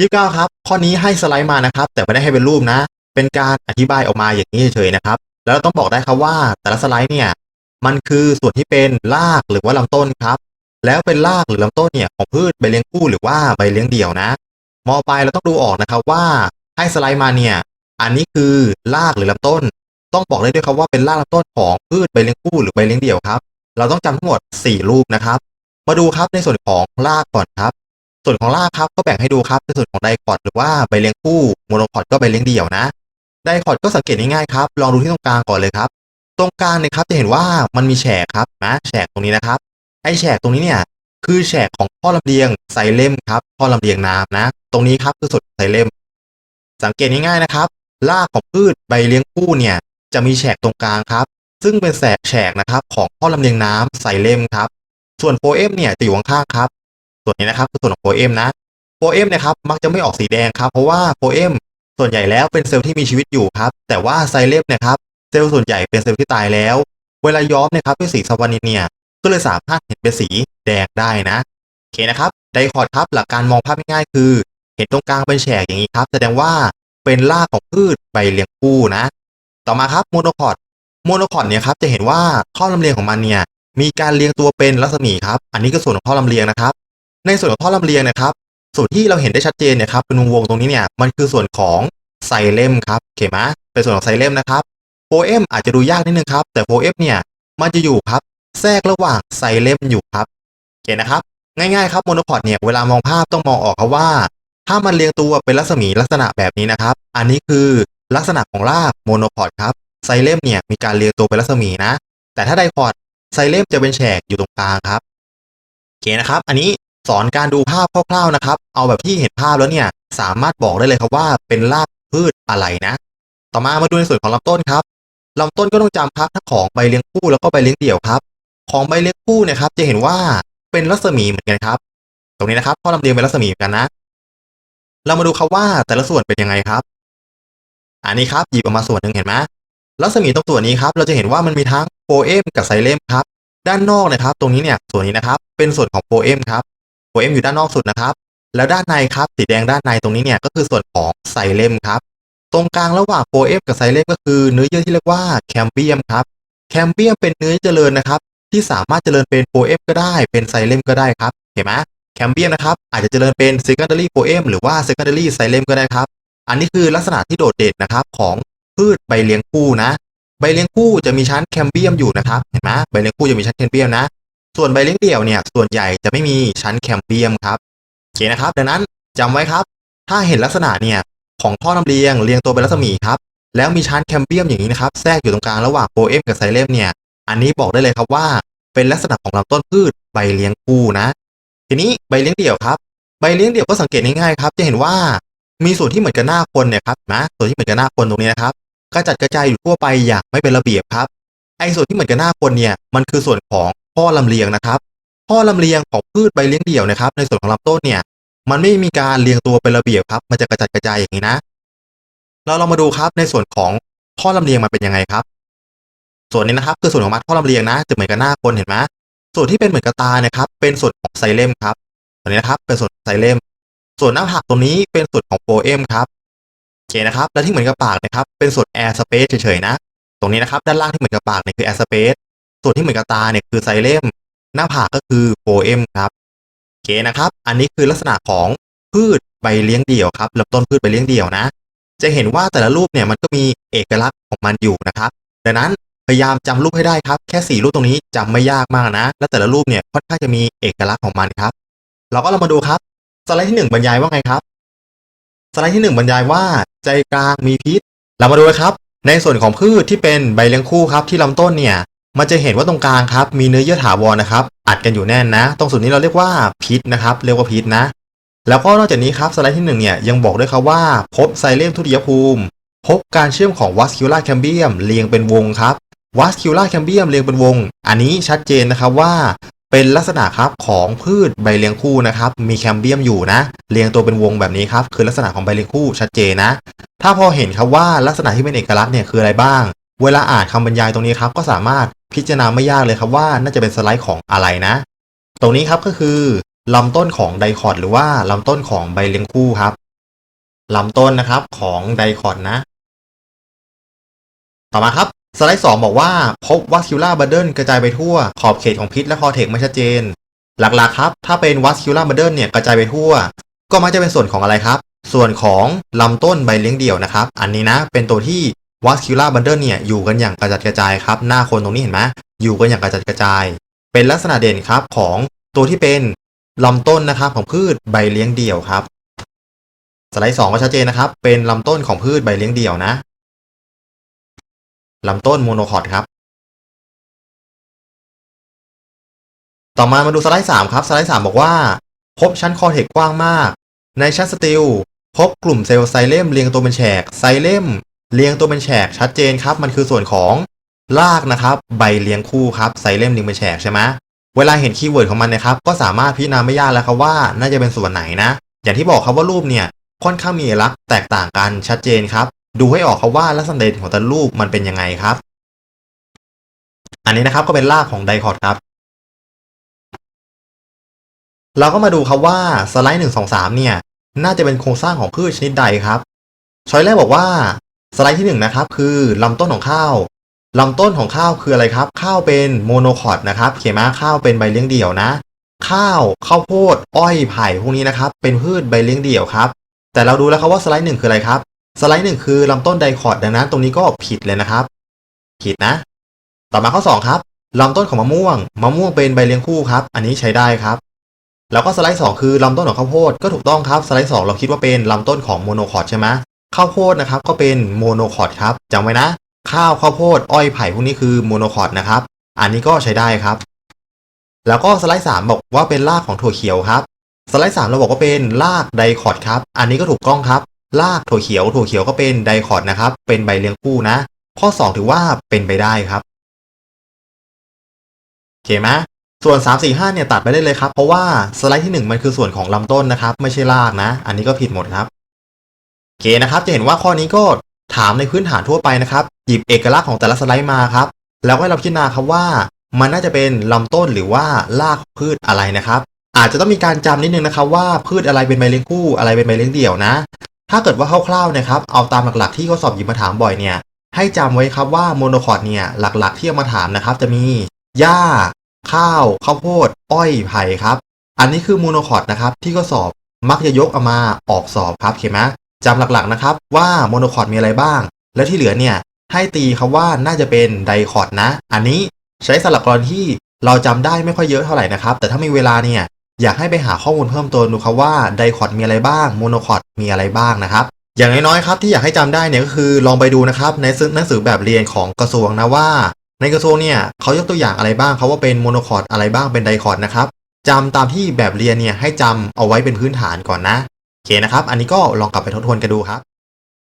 ยี่สิบเก้าครับ ข้อนี้ให้สไลด์มานะครับ แต่ไม่ได้ให้เป็นรูปนะ เป็นการอธิบายออกมาอย่างนี้เฉยๆนะครับ แล้วเราต้องบอกได้ครับว่าแต่ละสไลด์เนี่ย มันคือส่วนที่เป็นรากหรือว่าลำต้นครับ แล้วเป็นรากหรือลำต้นเนี่ยของพืชใบเลี้ยงคู่หรือว่าใบเลี้ยงเดี่ยวนะมองไปเราต้องดูออกนะครับว่าให้สไลด์มาเนี่ย อันนี้คือรากหรือลำต้น ต้องบอกได้ด้วยครับว่าเป็นรากลำต้นของพืชใบเลี้ยงคู่หรือใบเลี้ยงเดี่ยวครับ เราต้องจำทั้งหมด 4 รูปนะครับ มาดูครับในส่วนของรากก่อนครับ ส่วนของรากครับก็แบ่งให้ดูครับในส่วนของไดคอร์ดหรือว่าใบเลี้ยงคู่โมโนคอร์ดก็ใบเลี้ยงเดี่ยวนะไดคอร์ดก็สังเกตง่ายๆครับลองดูที่ตรงกลางก่อนเลยครับ ตรงกลางเนี่ยครับจะเห็นว่ามันมีแฉกครับนะแฉกตรงนี้นะครับไอแฉกตรงนี้เนี่ยคือแฉกของข้อลำเลียงไซเลมครับข้อลำเลียงน้ำนะ ตรงนี้ครับคือส่วนไซเลมสังเกตง่ายๆนะครับรากของพืชใบเลี้ยงคู่เนี่ยจะมีแฉกตรงกลางครับ ซึ่งเป็นแสกแฉกนะครับของข้อลำเลียงน้ำไซเลมครับ ส่วนโฟเอมเนี่ยจะอยู่ข้างๆครับ ส่วนนี้นะครับคือส่วนของโฟเอมนะโฟเอมนะครับมักจะไม่ออกสีแดงครับ เพราะว่าโฟเอมส่วนใหญ่แล้วเป็นเซลล์ที่มีชีวิตอยู่ครับ แต่ว่าไซเลมเนะครับเซลล์ส่วนใหญ่เป็นเซลล์ที่ตายแล้ว เวลาย้อมเนะครับด้วยสีสวานินเนี่ยก็เลยสามารถเห็นเป็นสีแดงได้นะโอเคนะครับไดคอร์ดครับหลักการมองภาพง่ายๆคือ เห็นตรงกลางเป็นแฉกอย่างนี้ครับแสดงว่าเป็นรากของพืชใบเลี้ยงคู่นะ ต่อมาครับโมโนคอร์ดโมโนคอร์ดเนี่ยครับจะเห็นว่าข้อลำเลียงของมันเนี่ยมีการเรียงตัวเป็นรัศมีครับ อันนี้ก็ส่วนของข้อลำเลียงนะครับ ในส่วนของท่อลำเลียงนะครับ ส่วนที่เราเห็นได้ชัดเจนเนี่ยครับเป็นวงๆตรงนี้เนี่ยมันคือส่วนของไซเลมครับโอเคไหมเป็นส่วนของไซเลมนะครับโฟเอมอาจจะดูยากนิดนึงครับ แต่โฟเอมเนี่ยมันจะอยู่ครับแทรกระหว่างไซเลมอยู่ครับโอเคนะครับ ง่ายๆครับโมโนคอดเนี่ยเวลามองภาพต้องมองออกครับว่า ถ้ามันเรียงตัวเป็นรัศมีลักษณะแบบนี้นะครับ อันนี้คือลักษณะของรากโมโนคอดครับไซเลมเนี่ยมีการเรียงตัวเป็นรัศมีนะ แต่ถ้าไดคอดไซเลมจะเป็นแฉกอยู่ตรงกลางครับโอเคนะครับ อันนี้ สอนการดูภาพคร่าวๆนะครับ เอาแบบที่เห็นภาพแล้วเนี่ย สามารถบอกได้เลยครับว่าเป็นรากพืชอะไรนะ ต่อมามาดูในส่วนของลำต้นครับลำต้นก็ต้องจำครับทั้งของใบเลี้ยงคู่แล้วก็ใบเลี้ยงเดี่ยวครับ ของใบเลี้ยงคู่นี่ยครับ จะเห็นว่าเป็นรัศมีเหมือนกันครับ ตรงนี้นะครับข้อลำเลียงเป็นรัศมีเหมือนกันนะ เรามาดูครับว่าแต่ละส่วนเป็นยังไงครับ อันนี้ครับหยิบออกมาส่วนหนึ่งเห็นไหมรัศมีตรงส่วนนี้ครับ เราจะเห็นว่ามันมีทั้งโฟเอมกับไซเลมครับ ด้านนอกนะครับ ตรงนี้เนี่ยส่วนนี้นะครับ เป็นส่วนของโฟเอมครับ โฟเอมอยู่ด้านนอกสุดนะครับ แล้วด้านในครับสีแดงด้านในตรงนี้เนี่ยก็คือส่วนของไซเลมครับ ตรงกลางระหว่างโฟเอมกับไซเลมก็คือเนื้อเยื่อที่เรียกว่าแคมเบียมครับแคมเบียมเป็นเนื้อเจริญนะครับ ที่สามารถเจริญเป็นโฟเอมก็ได้เป็นไซเลมก็ได้ครับเห็นไหมแคมเบียมนะครับอาจจะเจริญเป็น secondary poem หรือว่า secondary xylem ก็ได้ครับ อันนี้คือลักษณะที่โดดเด่นนะครับของพืชใบเลี้ยงคู่นะ ใบเลี้ยงคู่จะมีชั้นแคมเบียมอยู่นะครับ เห็นไหมใบเลี้ยงคู่จะมีชั้นแคมเบียมนะ ส่วนใบเลี้ยงเดี่ยวเนี่ยส่วนใหญ่จะไม่มีชั้นแคมเบียมครับโอเคนะครับ ดังนั้นจำไว้ครับ ถ้าเห็นลักษณะเนี่ยของท่อลำเลียงเรียงตัวเป็นรัศมีครับแล้วมีชั้นแคมเบียมอย่างนี้นะครับแทรกอยู่ตรงกลางระหว่างโฟเอมกับไซเลมเนี่ย อันนี้บอกได้เลยครับว่า เป็นลักษณะของลำต้นพืชใบเลี้ยงคู่นะ ทีนี้ใบเลี้ยงเดี่ยวครับใบเลี้ยงเดี่ยวก็สังเกตง่ายๆครับ จะเห็นว่ามีส่วนที่เหมือนกับหน้าคนเนี่ยครับนะส่วนที่เหมือนกับหน้าคนตรงนี้นะครับกระจัดกระจายอยู่ทั่วไปอย่างไม่เป็นระเบียบครับไอ้ส่วนที่เหมือนกับหน้าคนเนี่ยมันคือส่วนของ พ่อลำเลียงนะครับพ่อลำเลียงของพืชใบเลี้ยงเดี่ยวนะครับ ในส่วนของลำต้นเนี่ย มันไม่มีการเรียงตัวเป็นระเบียบครับ มันจะกระจัดกระจายอย่างนี้นะ เราเรามาดูครับในส่วนของท่อลำเลียงมันเป็นยังไงครับ ส่วนนี้นะครับ คือส่วนของมัดท่อลำเลียงนะจะเหมือนกับหน้าคนเห็นไหมส่วนที่เป็นเหมือนกับตาเนี่ยครับ เป็นส่วนของไซเลมครับตัวนี้นะครับ เป็นส่วนไซเลมส่วนหน้าผากตรงนี้เป็นส่วนของโฟเอมครับโอเคนะครับ และที่เหมือนกับปากนะครับ เป็นส่วนแอร์สเปซเฉยๆนะ ตรงนี้นะครับ ด้านล่างที่เหมือนกับปากเนี่ยคือแอร์สเปซ ส่วนที่เหมือนกับตาเนี่ยคือไซเลมหน้าผากก็คือโฟเอมครับโอเคนะครับ อันนี้คือลักษณะของพืชใบเลี้ยงเดี่ยวครับลำต้นพืชใบเลี้ยงเดี่ยวนะ จะเห็นว่าแต่ละรูปเนี่ยมันก็มีเอกลักษณ์ของมันอยู่นะครับ ดังนั้นพยายามจำรูปให้ได้ครับ แค่สี่รูปตรงนี้จำไม่ยากมากนะ และแต่ละรูปเนี่ยค่อนข้างจะมีเอกลักษณ์ของมันครับ เราก็เรามาดูครับสไลด์ที่หนึ่งบรรยายว่าไงครับสไลด์ที่หนึ่งบรรยายว่าใจกลางมีพิษ เรามาดูเลยครับ ในส่วนของพืชที่เป็นใบเลี้ยงคู่ครับที่ลำต้นเนี่ย มันจะเห็นว่าตรงกลางครับ มีเนื้อเยื่อถาวรนะครับ อัดกันอยู่แน่นนะ ตรงส่วนนี้เราเรียกว่าพิษนะครับ เรียกว่าพิษนะ แล้วก็นอกจากนี้ครับสไลด์ที่หนึ่งเนี่ยยังบอกด้วยครับว่า พบไซเลมทุติยภูมิ พบการเชื่อมของวัสคิ u ล่าแคมเบียมเรียงเป็นวงครับวัสคิ u ล่าแคมเบียมเรียงเป็นวง อันนี้ชัดเจนนะครับว่าเป็นลักษณะครับของพืชใบเลี้ยงคู่นะครับ มีแคมเบียมอยู่นะ เรียงตัวเป็นวงแบบนี้ครับ คือลักษณะของใบเลี้ยงคู่ชัดเจนนะ ถ้าพอเห็นครับว่าลักษณะที่เป็นเอกลักษณ์เนี่ยคืออะไรบ้าง เวลาอ่านคำบรรยายตรงนี้ครับ ก็สามารถ พิจารณาไม่ยากเลยครับว่าน่าจะเป็นสไลด์ของอะไรนะ ตรงนี้ครับก็คือลำต้นของไดคอร์ดหรือว่าลำต้นของใบเลี้ยงคู่ครับลำต้นนะครับของไดคอดนะ ต่อมาครับสไลด์ 2 บอกว่า พบวัสคิล่าบัดเดิลกระจายไปทั่วขอบเขตของพิษและคอเทกไม่ชัดเจน หลักๆครับ ถ้าเป็นวัสคิล่าบัดเดิลเนี่ยกระจายไปทั่ว ก็มักจะเป็นส่วนของอะไรครับ ส่วนของลำต้นใบเลี้ยงเดี่ยวนะครับ อันนี้นะเป็นตัวที่ วัสคิล่าบัดเดิลเนี่ยอยู่กันอย่างกระจัดกระจายครับหน้าคนตรงนี้เห็นไหมอยู่กันอย่างกระจัดกระจาย เป็นลักษณะเด่นครับของตัวที่เป็นลำต้นนะครับของพืชใบเลี้ยงเดี่ยวครับ สไลด์สองก็ชัดเจนนะครับ เป็นลำต้นของพืชใบเลี้ยงเดี่ยวนะลำต้นโมโนคอตครับ ต่อมามาดูสไลด์สามครับสไลด์สามบอกว่า พบชั้นคอเทกกว้างมาก ในชั้นสติลพบกลุ่มเซลล์ไซเลมเรียงตัวเป็นแฉกไซเลม เรียงตัวเป็นแฉกชัดเจนครับ มันคือส่วนของรากนะครับใบเลี้ยงคู่ครับไซเลมเรียงเป็นแฉกใช่ไหมเวลาเห็นคีย์เวิร์ดของมันนะครับก็สามารถพิจารณาไม่ยากแล้วครับว่าน่าจะเป็นส่วนไหนนะ อย่างที่บอกครับว่ารูปเนี่ยค่อนข้างมีลักษณ์แตกต่างกันชัดเจนครับ ดูให้ออกครับว่าลักษณะเด่นของแต่รูปมันเป็นยังไงครับ อันนี้นะครับก็เป็นรากของไดคอร์ดครับเราก็มาดูครับว่าสไลด์หนึ่งสองสามเนี่ย น่าจะเป็นโครงสร้างของพืชชนิดใดครับช้อยแรกบอกว่า สไลด์ที่หนึ่งนะครับคือลำต้นของข้าวลำต้นของข้าวคืออะไรครับ ข้าวเป็นโมโนคอตนะครับเขียนมาข้าวเป็นใบเลี้ยงเดี่ยวนะ ข้าวข้าวโพดอ้อยไผ่พวกนี้นะครับเป็นพืชใบเลี้ยงเดี่ยวครับ แต่เราดูแล้วครับว่าสไลด์หนึ่งคืออะไรครับ สไลด์หนึ่งคือลำต้นไดคอร์ดดังนั้นตรงนี้ก็ผิดเลยนะครับ ผิดนะ ต่อมาข้อสองครับลำต้นของมะม่วงมะม่วงเป็นใบเลี้ยงคู่ครับ อันนี้ใช้ได้ครับ แล้วก็สไลด์สองคือลำต้นของข้าวโพดก็ถูกต้องครับสไลด์สองเราคิดว่าเป็นลำต้นของโมโนคอร์ดใช่ไหม ข้าวโพดนะครับก็เป็นโมโนคอร์ดครับจำไว้นะ ข้าวข้าวโพดอ้อยไผ่พวกนี้คือโมโนคอร์ดนะครับ อันนี้ก็ใช้ได้ครับ แล้วก็สไลด์สามบอกว่าเป็นรากของถั่วเขียวครับ สไลด์สามเราบอกว่าเป็นรากไดคอร์ดครับ อันนี้ก็ถูกต้องครับ รากถั่วเขียวถั่วเขียวก็เป็นไดคอร์ดนะครับ เป็นใบเลี้ยงคู่นะ ข้อ 2 ถือว่าเป็นไปได้ครับโอเคไหมส่วน 3 4 5เนี่ยตัดไปได้เลยครับ เพราะว่าสไลด์ที่ 1 มันคือส่วนของลำต้นนะครับ ไม่ใช่รากนะ อันนี้ก็ผิดหมดครับ อเคนะครับจะเห็นว่าข้อนี้ก็ถามในพื้นฐานทั่วไปนะครับ หยิบเอกลักษณ์ของแต่ละสไลด์มาครับ แล้วก็ให้เราพิจารณาครับว่า มันน่าจะเป็นลำต้นหรือว่ารากพืชอะไรนะครับ อาจจะต้องมีการจำนิดนึงนะครับว่าพืชอะไรเป็นใบเลี้ยงคู่อะไรเป็นใบเลี้ยงเดี่ยวนะ ถ้าเกิดว่าคร่าวๆนะครับเอาตามหลักๆที่เขาสอบหยิบมาถามบ่อยเนี่ย ให้จำไว้ครับว่าโมโนคอร์ดเนี่ยหลักๆที่เอามาถามนะครับ จะมีหญ้า ข้าวข้าวโพด อ้อยไผ่ครับ อันนี้คือโมโนคอร์ดนะครับที่เขาสอบมักจะยกเอามาออกสอบครับเห็นไหม จำหลักๆนะครับว่าโมโนคอร์ดมีอะไรบ้าง และที่เหลือเนี่ยให้ตีครับว่าน่าจะเป็นไดคอร์ดนะ อันนี้ใช้สำหรับกรณีที่เราจำได้ไม่ค่อยเยอะเท่าไหร่นะครับ แต่ถ้ามีเวลาเนี่ยอยากให้ไปหาข้อมูลเพิ่มเติมดูครับว่าไดคอร์ดมีอะไรบ้างโมโนคอร์ดมีอะไรบ้างนะครับ อย่างน้อยๆครับที่อยากให้จำได้เนี่ยก็คือลองไปดูนะครับในหนังสือแบบเรียนของกระทรวงนะว่า ในกระทรวงเนี่ยเขายกตัวอย่างอะไรบ้างเขาว่าเป็นโมโนคอร์ดอะไรบ้างเป็นไดคอร์ดนะครับจำตามที่แบบเรียนเนี่ยให้จำเอาไว้เป็นพื้นฐานก่อนนะ เคนะครับ อันนี้ก็ลองกลับไปทบทวนกันดูครับ